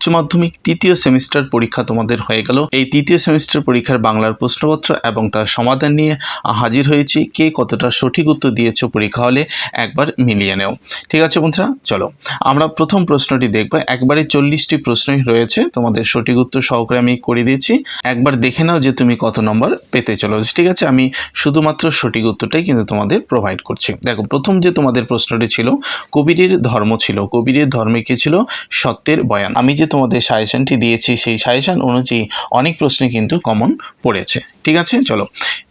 উচ্চ মাধ্যমিক তৃতীয় সেমিস্টার পরীক্ষা তোমাদের হয়ে গেল। এই তৃতীয় সেমিস্টার পরীক্ষার বাংলার প্রশ্নপত্র এবং তার সমাধান নিয়ে হাজির হয়েছি। কে কতটা সঠিক উত্তর দিয়েছ পরীক্ষা হলে একবার মিলিয়ে নেও। ঠিক আছে বন্ধুরা, চলো। আমরা প্রথম প্রশ্নটি দেখব। একবারে চল্লিশটি প্রশ্নই রয়েছে। তোমাদের সঠিক উত্তর সহকারে আমি করে দিয়েছি। একবার দেখে নাও যে তুমি কত নম্বর পেতে চলো ঠিক আছে, আমি শুধুমাত্র সঠিক উত্তরটাই কিন্তু তোমাদের প্রোভাইড করছি। দেখো, প্রথম যে তোমাদের প্রশ্নটি ছিল, কবিরের ধর্ম ছিল। কবিরের ধর্মে কি ছিল? সত্যের বয়ান। আমি যে তোমাদের সাজেশনটি দিয়েছি, সেই সাজেশন অনুযায়ী অনেক প্রশ্নে কিন্তু কমন পড়েছে। ঠিক আছে? চলো।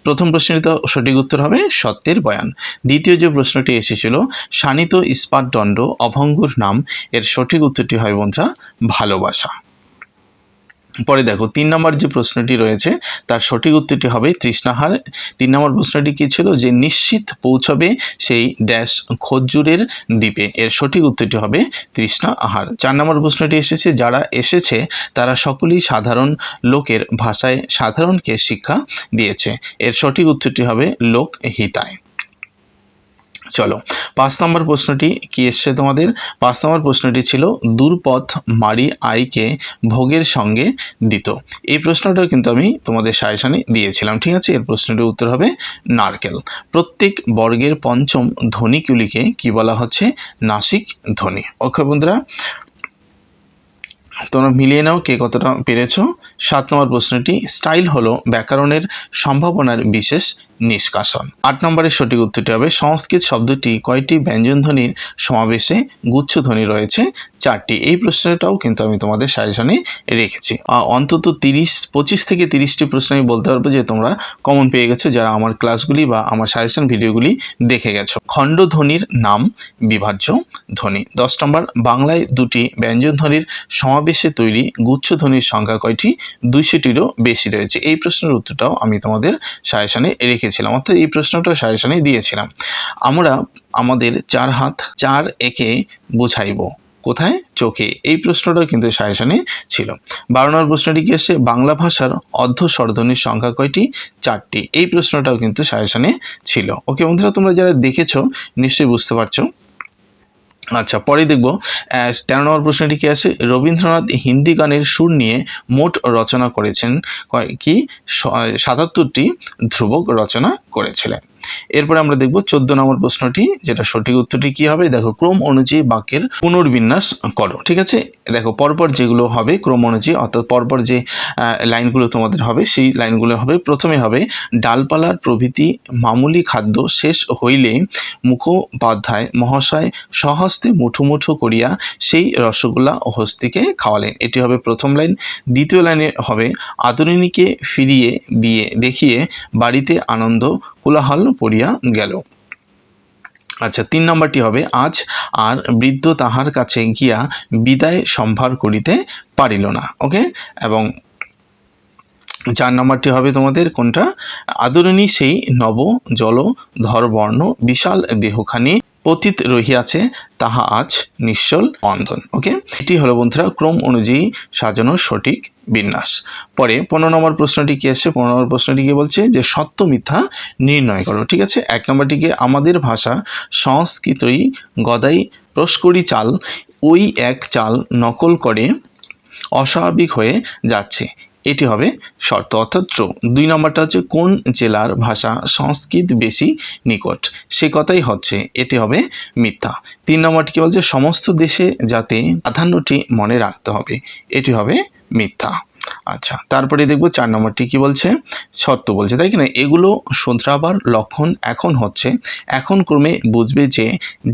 প্রথম প্রশ্নটি তো সঠিক উত্তর হবে সত্যের বয়ান। দ্বিতীয় যে প্রশ্নটি এসেছিল, শানিত ইস্পাত দণ্ড অভঙ্গুর নাম, এর সঠিক উত্তরটি হয় বন্ধুরা, ভালোবাসা। পরে দেখো, তিন নম্বর যে প্রশ্নটি রয়েছে, তার সঠিক উত্তরটি হবে তৃষ্ণাহার। তিন নম্বর প্রশ্নটি কী ছিল? যে নিশ্চিত পৌঁছবে সেই ড্যাশ খজ্জুরের দ্বীপে। এর সঠিক উত্তরটি হবে তৃষ্ণা আহার চার নম্বর প্রশ্নটি এসেছে, যারা এসেছে, তারা সকলেই সাধারণ লোকের ভাষায় সাধারণকে শিক্ষা দিয়েছে। এর সঠিক উত্তরটি হবে লোক হিতায় চলো, পাঁচ নম্বর প্রশ্নটি কি এসছে তোমাদের? পাঁচ নম্বর প্রশ্নটি ছিল, দূরপথ মারি আইকে ভোগের সঙ্গে দিত। এই প্রশ্নটাও কিন্তু আমি তোমাদের সাজেশনে দিয়েছিলাম, ঠিক আছে? এর প্রশ্নটির উত্তর হবে নারকেল। প্রত্যেক বর্গের পঞ্চম ধ্বনিগুলিকে কি বলা হচ্ছে? নাসিক ধ্বনি। ওকে বন্ধুরা, তোমরা মিলিয়ে নাও কে কতটা পেরেছ। সাত নম্বর প্রশ্নটি, স্টাইল হলো ব্যাকরণের সম্ভাবনার বিশেষ নিষ্কাশন। আট নম্বরের সঠিক উত্তরটি হবে, সংস্কৃত শব্দটি কয়টি ব্যঞ্জনধ্বনির সমাবেশে গুচ্ছধ্বনি রয়েছে? চারটি। এই প্রশ্নটাও কিন্তু আমি তোমাদের সাজেশনে রেখেছি। অন্তত তিরিশ, পঁচিশ থেকে তিরিশটি প্রশ্ন আমি বলতে পারব যে তোমরা কমন পেয়ে গেছো, যারা আমার ক্লাসগুলি বা আমার সাজেশন ভিডিওগুলি দেখে গেছো। খণ্ডধ্বনির নাম বিভাজ্য ধ্বনি। দশ নম্বর, বাংলায় দুটি ব্যঞ্জনধ্বনির সমাবেশে তৈরি গুচ্ছধ্বনির সংখ্যা কয়টি? দুইশোটিরও বেশি রয়েছে। এই প্রশ্নের উত্তরটাও আমি তোমাদের সাজেশনে রেখেছিলাম অর্থাৎ এই প্রশ্নটা সাজেশনে দিয়েছিলাম। আমরা আমাদের চার হাত, চার একে বোঝাইব, কোথায়? চোখে। এই প্রশ্নটাও কিন্তু সাজেশনে ছিল। বারো নম্বর প্রশ্নটি কি আসছে বাংলা ভাষার অর্ধ স্বরধ্বনির সংখ্যা কয়টি? চারটি। এই প্রশ্নটাও কিন্তু সাজেশনে ছিল। ওকে বন্ধুরা, তোমরা যারা দেখেছ, নিশ্চয়ই বুঝতে পারছ। আচ্ছা পরে দেখব। তেরো নম্বর প্রশ্নটি কি আছে? রবীন্দ্রনাথ হিন্দি গানের সুর নিয়ে মোট রচনা করেছেন কি? সাতাত্তরটি ধ্রুবক রচনা করেছিলেন। এরপরে আমরা দেখব চোদ্দ নম্বর প্রশ্নটি, যেটা সঠিক উত্তরটি কি হবে? দেখো, ক্রম অনুযায়ী বাক্যের পুনর্বিন্যাস করো, ঠিক আছে? দেখো, পরপর যেগুলো হবে ক্রম অনুযায়ী, অর্থাৎ পরপর যে লাইনগুলো তোমাদের হবে, সেই লাইনগুলো হবে, প্রথমে হবে ডালপালার প্রভৃতি মামুলি খাদ্য শেষ হইলে মুখোপাধ্যায় মহাশয় স্বহস্তে মুঠো মুঠো করিয়া সেই রসগোল্লা হস্তিকে খাওয়ালেন। এটি হবে প্রথম লাইন। দ্বিতীয় লাইনে হবে, আদরিণীকে ফিরিয়ে দিয়ে দেখিয়ে বাড়িতে আনন্দ, কোলাহল পড়িয়া গেল। আচ্ছা তিন নম্বরটি হবে, আজ আর বৃদ্ধ তাহার কাছে গিয়া বিদায় সম্ভার করিতে পারিল না ওকে এবং চার নম্বরটি হবে তোমাদের, কোনটা? আদরণী সেই নব জল ধরবর্ণ বিশাল দেহখানি পতিত রহিয়াছে, তাহা আজ নিশ্চল অন্ধন ওকে এটি হলো বন্ধুরা, ক্রম অনুযায়ী সাজানোর সঠিক বিন্যাস। পরে পনেরো নম্বর প্রশ্নটি কি আসছে পনেরো নম্বর প্রশ্নটি কি বলছে? যে সত্য মিথ্যা নির্ণয় করো, ঠিক আছে? এক নম্বরটিকে, আমাদের ভাষা সংস্কৃতই গদাই প্রস্করি চাল, ওই এক চাল নকল করে অস্বাভাবিক হয়ে যাচ্ছে। এটি হবে শর্ত। অর্থাৎ ট্রু দুই নম্বরটা হচ্ছে কোন জেলার ভাষা সংস্কৃত বেশি নিকট? সে কথাই হচ্ছে, এটি হবে মিথ্যা। তিন নম্বরটি কী বলছে? সমস্ত দেশে যাতে প্রাধান্যটি মনে রাখতে হবে, এটি হবে মিথ্যা। আচ্ছা তারপরে দেখব চার নম্বরটি কি বলছে? সত্য বলছে, তাই কি না? এগুলো শোধরাবার লক্ষণ এখন হচ্ছে। এখন ক্রমে বুঝবে যে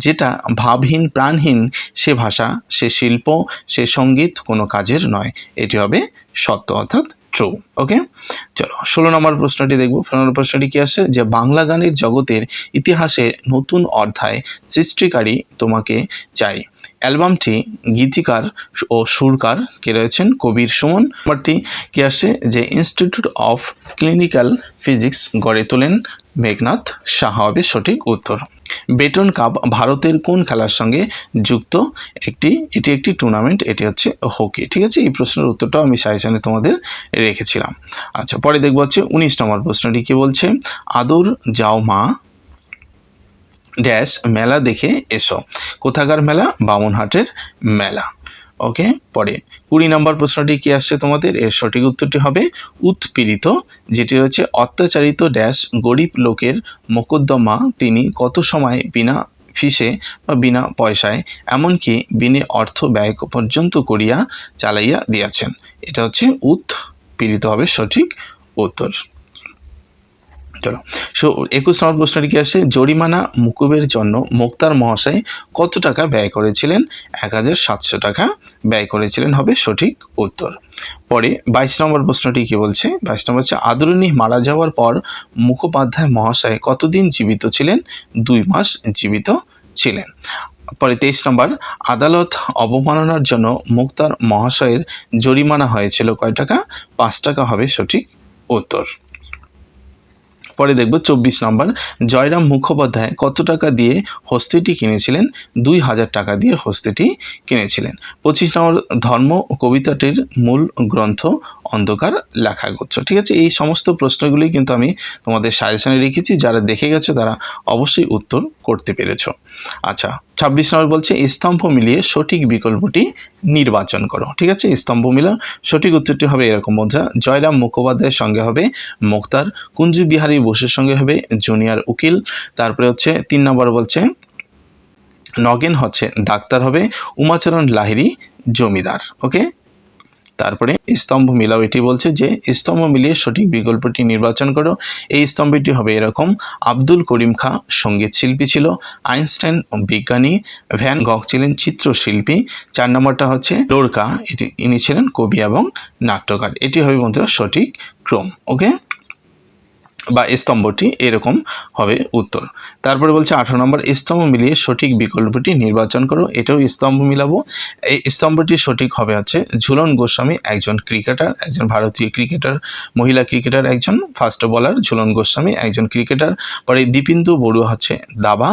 যেটা ভাবহীন, প্রাণহীন, সে ভাষা, সে শিল্প, সে সংগীত কোনো কাজের নয়। এটি হবে সত্য অর্থাৎ ট্রু ওকে চলো, ষোলো নম্বর প্রশ্নটি দেখব। ষোলো নম্বর প্রশ্নটি কী আসছে? যে বাংলা গানের জগতের ইতিহাসে নতুন অধ্যায় সৃষ্টিকারী তোমাকে চাই। অ্যালবামটি গীতিকার ও সুরকার কে রয়েছেন কবির সুমন। নম্বরটি কি আসছে যে ইনস্টিটিউট অফ ক্লিনিক্যাল ফিজিক্স গড়ে তোলেন মেঘনাথ সাহা। হবে সঠিক উত্তর। বেটন কাপ ভারতের কোন খেলার সঙ্গে যুক্ত? একটি, এটি একটি টুর্নামেন্ট এটি হচ্ছে হকি ঠিক আছে? এই প্রশ্নের উত্তরটাও আমি সাজেশনে তোমাদের রেখেছিলাম। আচ্ছা পরে দেখব হচ্ছে উনিশ নম্বর প্রশ্নটি কি বলছে? আদর যাও মা ড্যাশ মেলা দেখে এসো। কোথাকার মেলা? বামুনহাটের মেলা। ওকে, পরে। কুড়ি নম্বর প্রশ্নটি কি আসছে তোমাদের? এর সঠিক উত্তরটি হবে উৎপীড়িত, যেটি রয়েছে অত্যাচারিত ড্যাশ গরিব লোকের মোকদ্দমা। তিনি কত সময় বিনা ফিসে বা বিনা পয়সায়, এমনকি বিনে অর্থ ব্যয় পর্যন্ত করিয়া চালাইয়া দিয়াছেন? এটা হচ্ছে উৎপীড়িত হবে সঠিক উত্তর। চলো সো, একুশ নম্বর প্রশ্নটি কি আসে? জরিমানা মুকুবের জন্য মুক্তার মহাশয় কত টাকা ব্যয় করেছিলেন? এক হাজার সাতশো টাকা ব্যয় করেছিলেন হবে সঠিক উত্তর। পরে বাইশ নম্বর প্রশ্নটি কি বলছে? বাইশ নম্বর হচ্ছে, আদরণী মারা যাওয়ার পর মুখোপাধ্যায় মহাশয় কতদিন জীবিত ছিলেন? দুই মাস জীবিত ছিলেন। পরে তেইশ নম্বর, আদালত অবমাননার জন্য মুক্তার মহাশয়ের জরিমানা হয়েছিল কয় টাকা? পাঁচ টাকা হবে সঠিক উত্তর। পরে দেখব চব্বিশ নম্বর। জয়রাম মুখোপাধ্যায় কত টাকা দিয়ে হস্তিটি কিনেছিলেন? দুই হাজার টাকা দিয়ে হস্তিটি কিনেছিলেন। পঁচিশ নম্বর ধর্ম কবিতাটির মূল গ্রন্থ অন্ধকার লেখাগুচ্ছ ঠিক আছে? এই সমস্ত প্রশ্নগুলি কিন্তু আমি তোমাদের সাজেশনে রেখেছি। যারা দেখে গেছো, তারা অবশ্যই উত্তর করতে পেরেছ। আচ্ছা ছাব্বিশ নম্বর বলছে স্তম্ভ মিলিয়ে সঠিক বিকল্পটি নির্বাচন করো। ঠিক আছে? স্তম্ভ মিলা সঠিক উত্তরটি হবে এরকম বোঝা জয়রাম মুখোপাধ্যায়ের সঙ্গে হবে মুক্তার, কুঞ্জু বিহারী বোসের সঙ্গে হবে জুনিয়র উকিল। তারপরে হচ্ছে তিন নম্বর বলছে, নগেন হচ্ছে ডাক্তার হবে, উমাচরণ লাহিরি জমিদার। ওকে? তারপরে স্তম্ভ মিলাও। এটি বলছে যে স্তম্ভ মিলিয়ে সঠিক বিকল্পটি নির্বাচন করো। এই স্তম্ভটি হবে এরকম। আব্দুল করিম খা সংগীত শিল্পী ছিল, আইনস্টাইন বিজ্ঞানী ভ্যান গক ছিলেন চিত্রশিল্পী। চার নম্বরটা হচ্ছে লোরকা এটি ইনি ছিলেন কবি এবং নাট্যকার। এটি হবে বন্ধুরা সঠিক ক্রম, ওকে? বা স্তম্ভটি এরকম হবে উত্তর। তারপরে বলছে আঠারো নম্বর, স্তম্ভ মিলিয়ে সঠিক বিকল্পটি নির্বাচন করো। এটাও স্তম্ভ মিলাবো। এই স্তম্ভটি সঠিক হবে আছে ঝুলন গোস্বামী, একজন ক্রিকেটার, একজন ভারতীয় ক্রিকেটার, মহিলা ক্রিকেটার, একজন ফাস্ট বোলার, ঝুলন গোস্বামী, একজন ক্রিকেটার। পরে দীপিন্দু বড়ুয়া হচ্ছে দাবা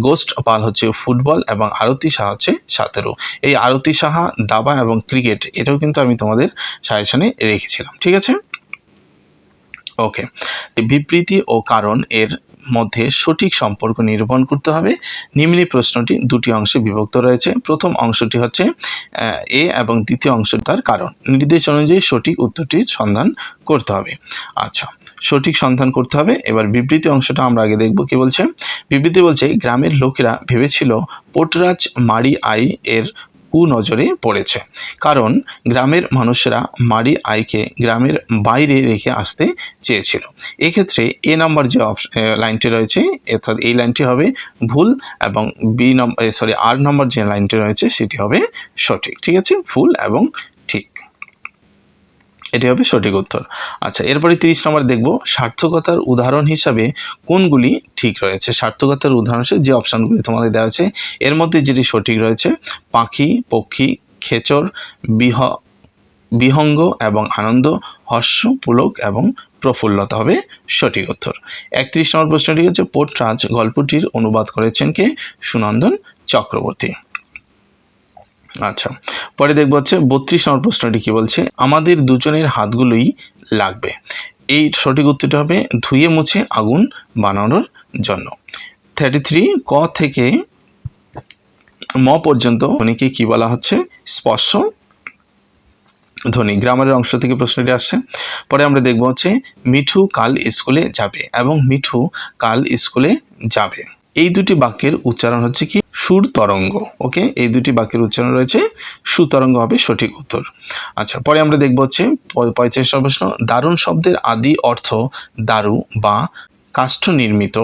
গোস্ট পাল হচ্ছে ফুটবল এবং আরতি সাহা হচ্ছে সাঁতারু। এই আরতি সাহা, দাবা এবং ক্রিকেট, এটাও কিন্তু আমি তোমাদের সাজেশনে রেখেছিলাম। ঠিক আছে? ওকে বিবৃতি ও কারণ এর মধ্যে সঠিক সম্পর্ক নিরূপণ করতে হবে। নিম্নে প্রশ্নটি দুটি অংশে বিভক্ত রয়েছে। প্রথম অংশটি হচ্ছে এ এবং দ্বিতীয় অংশ তার কারণ। নির্দেশ অনুযায়ী সঠিক উত্তরটির সন্ধান করতে হবে। আচ্ছা সঠিক সন্ধান করতে হবে। এবার বিবৃতি অংশটা আমরা আগে দেখব কি বলছে। বিবৃতি বলছে, গ্রামের লোকেরা ভেবেছিল, পোটরাজ মারি আই এর কুনজরে পড়েছে। কারণ গ্রামের মানুষরা মারি আইকে গ্রামের বাইরে রেখে আসতে চেয়েছিল। এক্ষেত্রে এ নম্বর যে লাইনটি রয়েছে, অর্থাৎ এই লাইনটি হবে ভুল এবং বি নম্বর সরি, আর নম্বর যে লাইনটি রয়েছে, সেটি হবে সঠিক। ঠিক আছে? ভুল এবং এটি হবে সঠিক উত্তর। আচ্ছা এরপরে তিরিশ নম্বর দেখব সার্থকতার উদাহরণ হিসাবে কোনগুলি ঠিক রয়েছে? সার্থকতার উদাহরণ হিসেবে যে অপশানগুলি তোমাদের দেওয়া আছে, এর মধ্যে যেটি সঠিক রয়েছে, পাখি, পক্ষী, খেচর, বিহ, বিহঙ্গ এবং আনন্দ, হর্ষ, পুলক এবং প্রফুল্লতা হবে সঠিক উত্তর। একত্রিশ নম্বর প্রশ্নটি হচ্ছে পোটরাজ গল্পটির অনুবাদ করেছেন কে? সুনন্দন চক্রবর্তী। আচ্ছা পরে দেখব হচ্ছে বত্রিশ নম্বর প্রশ্নটি কী বলছে? আমাদের দুজনের হাতগুলোই লাগবে। এই সঠিক উত্তরটা হবে ধুয়ে মুছে আগুন বানানোর জন্য। থার্টি থ্রি ক থেকে ম পর্যন্ত ধ্বনিকে কি বলা হচ্ছে? স্পর্শ ধ্বনি। গ্রামারের অংশ থেকে প্রশ্নটি আসছে। পরে আমরা দেখব হচ্ছে মিঠু কাল স্কুলে যাবে এবং মিঠু কাল স্কুলে যাবে। এই দুটি বাক্যের উচ্চারণ হচ্ছে কি? সুর তরঙ্গ ওকে? এই দুটি বাক্যের উচ্চারণ রয়েছে, সুতরঙ্গ হবে সঠিক উত্তর। আচ্ছা পরে আমরা দেখব হচ্ছে পঁয়ত্রিশ প্রশ্ন, দারুণ শব্দের আদি অর্থ দারু বা কাষ্ঠ নির্মিত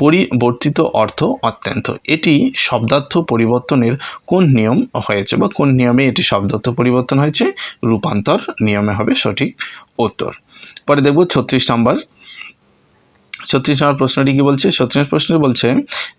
পরিবর্তিত অর্থ অত্যন্ত। এটি শব্দার্থ পরিবর্তনের কোন নিয়ম হয়েছে বা কোন নিয়মে এটি শব্দার্থ পরিবর্তন হয়েছে? রূপান্তর নিয়মে হবে সঠিক উত্তর। পরে দেখব ছত্রিশ নম্বর ছত্রিশ নম্বর প্রশ্নটি কি বলছে? ছত্রিশ প্রশ্নটি বলছে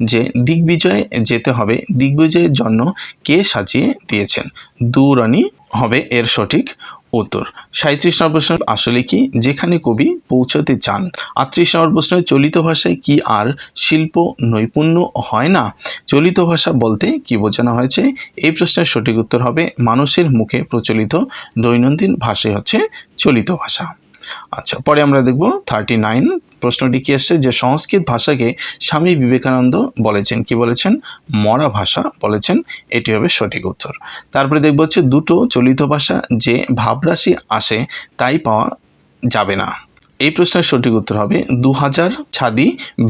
যে দিগ্বিজয়ে যেতে হবে, দিগ্বিজয়ের জন্য কে সাজিয়ে দিয়েছেন? দুরানি হবে এর সঠিক উত্তর। সাঁত্রিশ নম্বর প্রশ্ন আসলে কি? যেখানে কবি পৌঁছতে চান। আটত্রিশ নম্বর প্রশ্ন চলিত ভাষায় কি আর শিল্প নৈপুণ্য হয় না? চলিত ভাষা বলতে কি বোঝানো হয়েছে? এই প্রশ্নের সঠিক উত্তর হবে, মানুষের মুখে প্রচলিত দৈনন্দিন ভাষাই হচ্ছে চলিত ভাষা। আচ্ছা পরে আমরা দেখব থার্টি নাইন প্রশ্নটি কি এসছে যে সংস্কৃত ভাষাকে স্বামী বিবেকানন্দ বলেছেন। কি বলেছেন? মরা ভাষা বলেছেন। এটি হবে সঠিক উত্তর। তারপরে দেখব হচ্ছে দুটো চলিত ভাষা যে ভাবরাশি আসে তাই পাওয়া যাবে না। এই প্রশ্নের সঠিক উত্তর হবে দু হাজার ছাদি,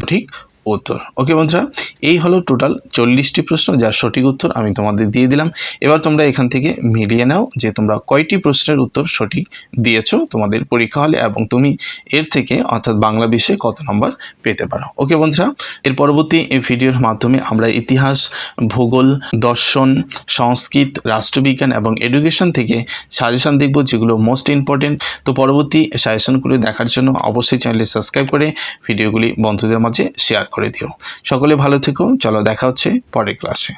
ঠিক উত্তর। ওকে বন্ধুরা, এই হলো টোটাল চল্লিশটি প্রশ্ন, যার সঠিক উত্তর আমি তোমাদের দিয়ে দিলাম। এবার তোমরা এখান থেকে মিলিয়ে নাও যে তোমরা কয়টি প্রশ্নের উত্তর সঠিক দিয়েছ তোমাদের পরীক্ষা হলে এবং তুমি এর থেকে অর্থাৎ বাংলা বিষয়ে কত নম্বর পেতে পারো। ওকে বন্ধুরা, এর পরবর্তী এই ভিডিওর মাধ্যমে আমরা ইতিহাস, ভূগোল, দর্শন, সংস্কৃত, রাষ্ট্রবিজ্ঞান এবং এডুকেশন থেকে সাজেশন দেখব, যেগুলো মোস্ট ইম্পর্টেন্ট তো পরবর্তী সাজেশনগুলো দেখার জন্য অবশ্যই চ্যানেলটি সাবস্ক্রাইব করে ভিডিওগুলি বন্ধুদের মাঝে শেয়ার করে দিও। সকলে ভালো থেকো। চলো দেখা হচ্ছে পরের ক্লাসে।